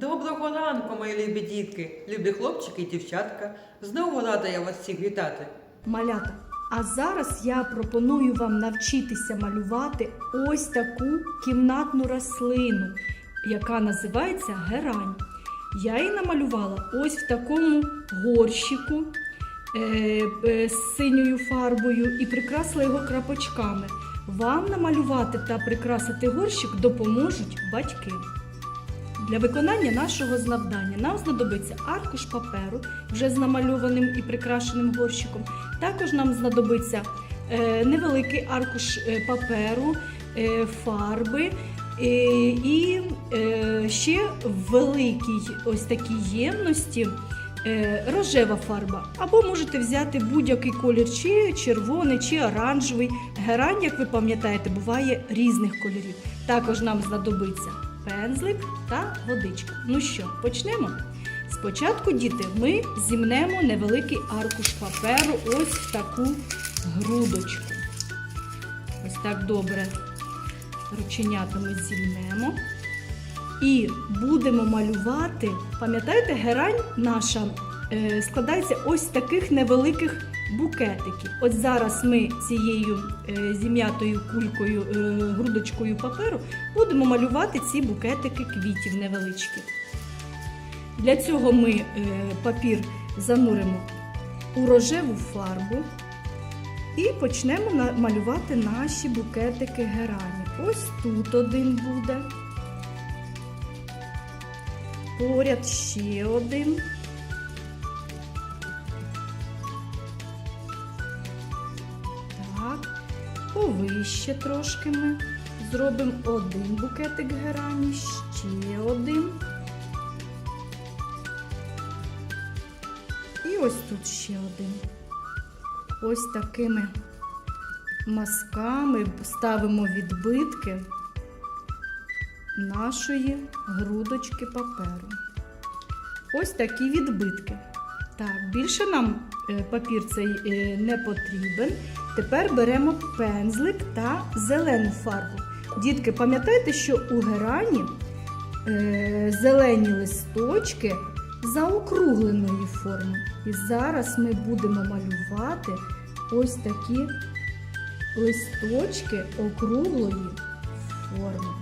Доброго ранку, мої любі дітки, любі хлопчики і дівчатка. Знову рада я вас всіх вітати. Малята. А зараз я пропоную вам навчитися малювати ось таку кімнатну рослину, яка називається герань. Я її намалювала ось в такому горщику е, е, з синьою фарбою і прикрасила його крапочками. Вам намалювати та прикрасити горщик допоможуть батьки. Для виконання нашого завдання нам знадобиться аркуш паперу вже з намальованим і прикрашеним горщиком. Також нам знадобиться е, невеликий аркуш е, паперу, е, фарби і ще в великій ось такій ємності рожева фарба. Або можете взяти будь-який колір, чи червоний, чи оранжевий. Герань, як ви пам'ятаєте, буває різних кольорів. Також нам знадобиться пензлик та водичка. Ну що, почнемо? Спочатку, діти, ми зімнемо невеликий аркуш паперу ось в таку грудочку. Ось так добре рученятами зімнемо. І будемо малювати. Пам'ятаєте, герань наша е, складається ось з таких невеликих букетиків. От зараз ми цією е, зім'ятою кулькою, е, грудочкою паперу будемо малювати ці букетики квітів невеличкі. Для цього ми е, папір зануримо у рожеву фарбу і почнемо малювати наші букетики герані. Ось тут один буде. Поряд ще один. Так, повище трошки ми зробимо один букетик герані, ще один. І ось тут ще один. Ось такими мазками ставимо відбитки нашої грудочки паперу. Ось такі відбитки. Так, більше нам е, папір цей е, не потрібен. Тепер беремо пензлик та зелену фарбу. Дітки, пам'ятайте, що у герані е, зелені листочки заокругленої форми. І зараз ми будемо малювати ось такі листочки округлої форми.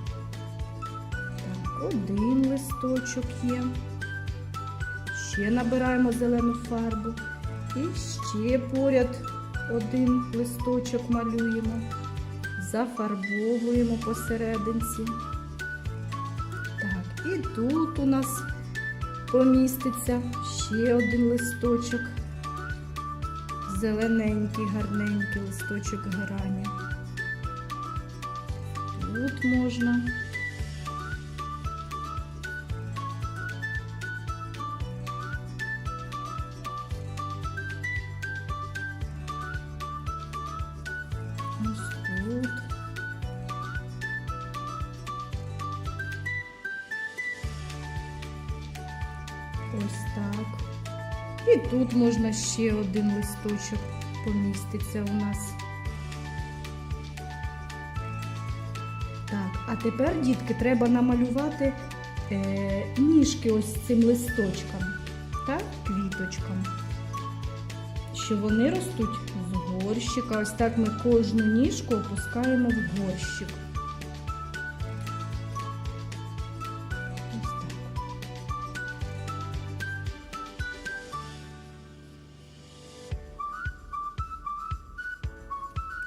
Так, один листочок є. Ще набираємо зелену фарбу. І ще поряд один листочок малюємо. Зафарбовуємо посерединці. Так, і тут у нас поміститься ще один листочок. Зелененький, гарненький листочок грані. Тут можна. Ось так. І тут можна ще один листочок поміститься у нас. Так, а тепер, дітки, треба намалювати е, ніжки ось цим листочкам та квіточкам. Що вони ростуть з горщика. Ось так ми кожну ніжку опускаємо в горщик.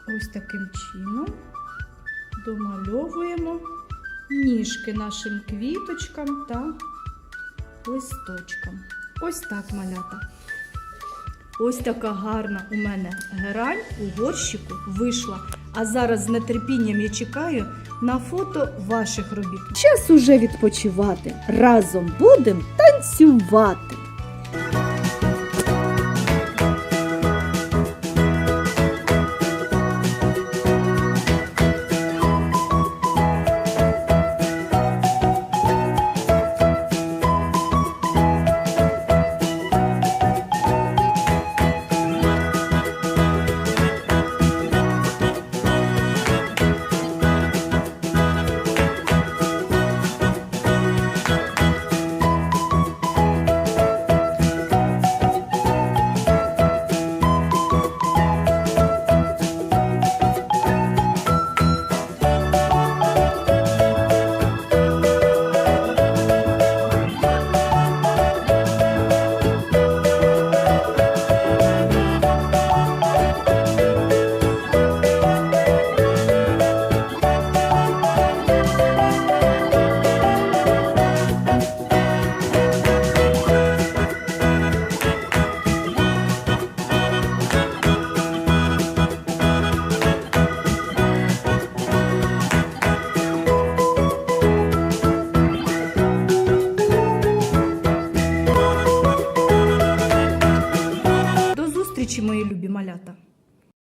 Ось таким чином домальовуємо ніжки нашим квіточкам та листочкам. Ось так малята. Ось така гарна у мене герань у горщику вийшла. А зараз з нетерпінням я чекаю на фото ваших робіт. Час уже відпочивати. Разом будемо танцювати.